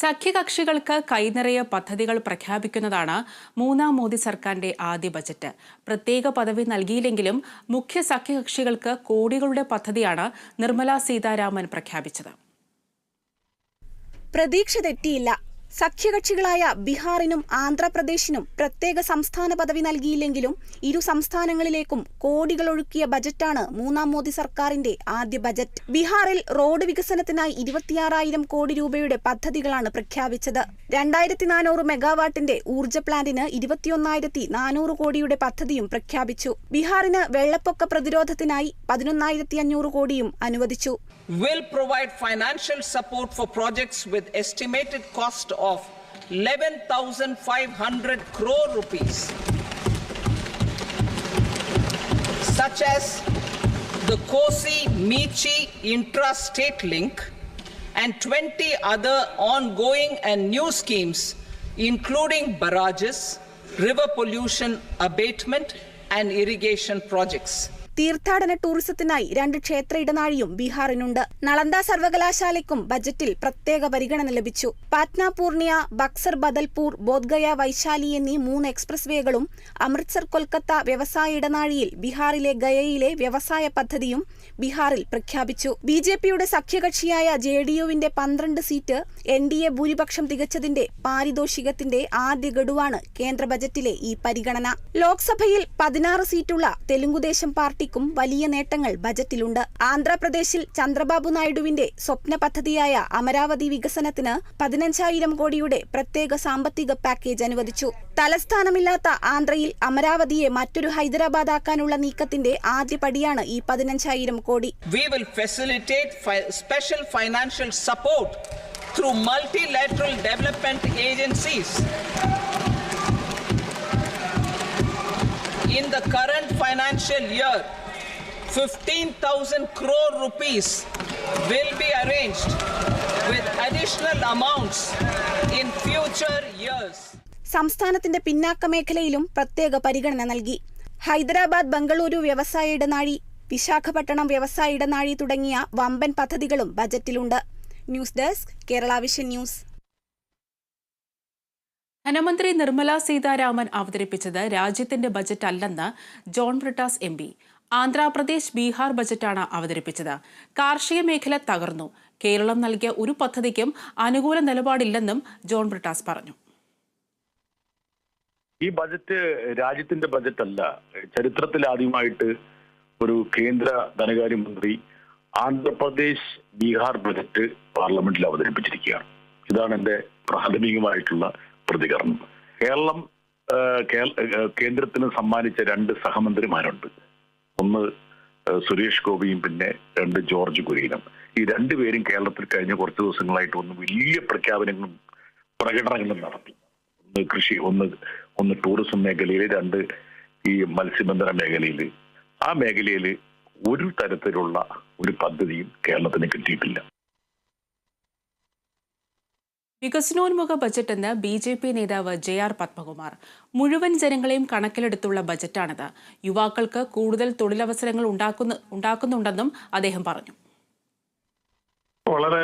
സഖ്യകക്ഷികൾക്ക് കൈനിറയ പദ്ധതികൾ പ്രഖ്യാപിക്കുന്നതാണ് മൂന്നാം മോദി സർക്കാരിന്റെ ആദ്യ ബജറ്റ്. പ്രത്യേക പദവി നൽകിയില്ലെങ്കിലും മുഖ്യ സഖ്യകക്ഷികൾക്ക് കോടികളുടെ പദ്ധതിയാണ് നിർമ്മല സീതാരാമൻ പ്രഖ്യാപിച്ചത്. പ്രതീക്ഷ തെറ്റിയില്ല. സഖ്യകക്ഷികളായ ബീഹാറിനും ആന്ധ്രാപ്രദേശിനും പ്രത്യേക സംസ്ഥാന പദവി നൽകിയില്ലെങ്കിലും ഇരു സംസ്ഥാനങ്ങളിലേക്കും കോടികൾ ഒഴുക്കിയ ബജറ്റാണ് മൂന്നാം മോദി സർക്കാരിന്റെ ആദ്യ ബജറ്റ്. ബീഹാറിൽ റോഡ് വികസനത്തിനായി ഇരുപത്തിയാറായിരം കോടി രൂപയുടെ പദ്ധതികളാണ് പ്രഖ്യാപിച്ചത്. രണ്ടായിരത്തി നാനൂറ് മെഗാവാട്ടിന്റെ ഊർജ പ്ലാന്റിന് ഇരുപത്തിയൊന്നായിരത്തി നാനൂറ് കോടിയുടെ പദ്ധതിയും പ്രഖ്യാപിച്ചു. ബീഹാറിന് വെള്ളപ്പൊക്ക പ്രതിരോധത്തിനായി പതിനൊന്നായിരത്തി അഞ്ഞൂറ് കോടിയും അനുവദിച്ചു. Will provide financial support for projects with estimated cost 11,500 crore rupees, such as the Kosi Michi intra-state link and 20 other ongoing and new schemes, including barrages, river pollution abatement, and irrigation projects. തീർത്ഥാടന ടൂറിസത്തിനായി രണ്ട് ക്ഷേത്ര ഇടനാഴിയും ബീഹാറിനുണ്ട്. നളന്ദ സർവകലാശാലയ്ക്കും ബജറ്റിൽ പ്രത്യേക പരിഗണന ലഭിച്ചു. പാറ്റ്ന പൂർണിയ ബക്സർ ബദൽപൂർ ബോധ്ഗയ വൈശാലി എന്നീ മൂന്ന് express വേകളും Amritsar Kolkata വ്യവസായ ഇടനാഴിയിൽ ബീഹാറിലെ ഗയയിലെ വ്യവസായ പദ്ധതിയും ബീഹാറിൽ പ്രഖ്യാപിച്ചു. ബി ജെ പിയുടെ സഖ്യകക്ഷിയായ ജെ ഡി യുവിന്റെ പന്ത്രണ്ട് സീറ്റ് എൻ ഡി എ ഭൂരിപക്ഷം തികച്ചതിന്റെ പാരിതോഷികത്തിന്റെ ആദ്യ ഗഡുവാണ് കേന്ദ്ര ബജറ്റിലെ ഈ പരിഗണന. ലോക്സഭയിൽ പതിനാറ് സീറ്റുള്ള തെലുങ്കുദേശം പാർട്ടിക്കും വലിയ നേട്ടങ്ങൾ ബജറ്റിലുണ്ട്. ആന്ധ്രാപ്രദേശിൽ ചന്ദ്രബാബു നായിഡുവിന്റെ സ്വപ്ന പദ്ധതിയായ അമരാവതി വികസനത്തിന് പതിനഞ്ചായിരം കോടിയുടെ പ്രത്യേക സാമ്പത്തിക പാക്കേജ് അനുവദിച്ചു. തലസ്ഥാനമില്ലാത്ത ആന്ധ്രയിൽ അമരാവതിയെ മറ്റൊരു ഹൈദരാബാദ് ആക്കാനുള്ള നീക്കത്തിന്റെ ആദ്യ പടിയാണ് ഈ പതിനഞ്ചായിരം കോടി. We will facilitate special financial support through multilateral development agencies. In the current financial year, 15,000 crore rupees will be arranged with additional amounts in future years. സംസ്ഥാനത്തിന്റെ പിന്നാക്ക മേഖലയിലും പ്രത്യേക പരിഗണന നൽകി. ഹൈദരാബാദ് ബംഗളൂരു വ്യവസായ ഇടനാഴി വിശാഖപട്ടണം വ്യവസായ ഇടനാഴി തുടങ്ങിയ വമ്പൻ പദ്ധതികളും ബജറ്റിലുണ്ട്. News desk Kerala vision news. ധനമന്ത്രി നിർമ്മല സീതാരാമൻ അവതരിപ്പിച്ചത് രാജ്യത്തിന്റെ ബജറ്റ് അല്ലെന്ന് John Brittas M P. Andhra Pradesh Bihar ബജറ്റാണ് അവതരിപ്പിച്ചത്. കാർഷിക മേഖല തകർന്നു. കേരളം നൽകിയ ഒരു പദ്ധതിക്കും അനുകൂല നിലപാടില്ലെന്നും ജോൺ ബ്രിട്ടാസ് പറഞ്ഞു. ഈ ബജറ്റ് രാജ്യത്തിന്റെ ബജറ്റ് അല്ല. ചരിത്രത്തിൽ ആദ്യമായിട്ട് ഒരു കേന്ദ്ര ധനകാര്യമന്ത്രി ആന്ധ്രാപ്രദേശ് ബീഹാർ ബജറ്റ് പാർലമെന്റിൽ അവതരിപ്പിച്ചിരിക്കുകയാണ്. ഇതാണ് എന്റെ പ്രാഥമികമായിട്ടുള്ള പ്രതികരണം. കേരളം കേന്ദ്രത്തിന് സമ്മാനിച്ച രണ്ട് സഹമന്ത്രിമാരുണ്ട്. ഒന്ന് സുരേഷ് ഗോപിയും പിന്നെ രണ്ട് ജോർജ് കുര്യനും. ഈ രണ്ടുപേരും കേരളത്തിൽ കഴിഞ്ഞ കുറച്ച് ദിവസങ്ങളായിട്ട് ഒന്ന് വലിയ പ്രഖ്യാപനങ്ങളും പ്രകടനങ്ങളും നടത്തി. ഒന്ന് കൃഷി ഒന്ന് ഒന്ന് ടൂറിസം മേഖലയിൽ രണ്ട് ഈ മത്സ്യബന്ധന മേഖലയിൽ. ആ മേഖലയിൽ ഒരു തരത്തിലുള്ള ഒരു പദ്ധതിയും കേരളത്തിന് കിട്ടിയിട്ടില്ല. വികസനോന്മുഖ ബജറ്റെന്ന് ബി ജെ പി നേതാവ് ജെ ആർ പത്മകുമാർ. മുഴുവൻ ജനങ്ങളെയും കണക്കിലെടുത്തുള്ള ബജറ്റാണിത്. യുവാക്കൾക്ക് കൂടുതൽ തൊഴിലവസരങ്ങൾ ഉണ്ടാക്കുന്ന ഉണ്ടാക്കുന്നുണ്ടെന്നും അദ്ദേഹം പറഞ്ഞു. വളരെ